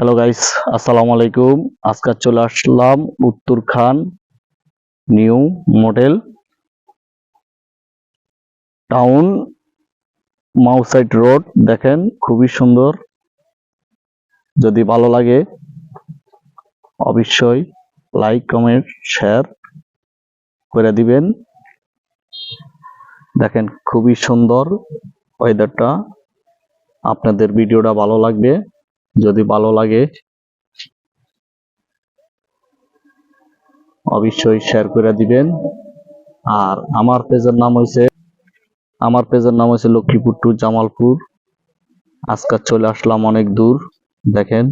Hello guys আসসালামু আলাইকুম আজকে চলে আসলাম Uttar Khan new model town মাউসাইড road দেখেন, খুবই সুন্দর। যদি ভালো লাগে, অবশ্যই লাইক কমেন্ট শেয়ার করে দিবেন। দেখেন, খুবই সুন্দর ওয়েদারটা আপনাদের ভিডিওটা ভালো লাগবে। যদি ভালো লাগে, অবশ্যই শেয়ার করে দিবেন। আর আমার পেজের নাম হয়েছে আমার পেজের নাম হয়েছে লক্ষ্মীপুর টু জামালপুর। আজকাল চলে আসলাম অনেক দূর, দেখেন।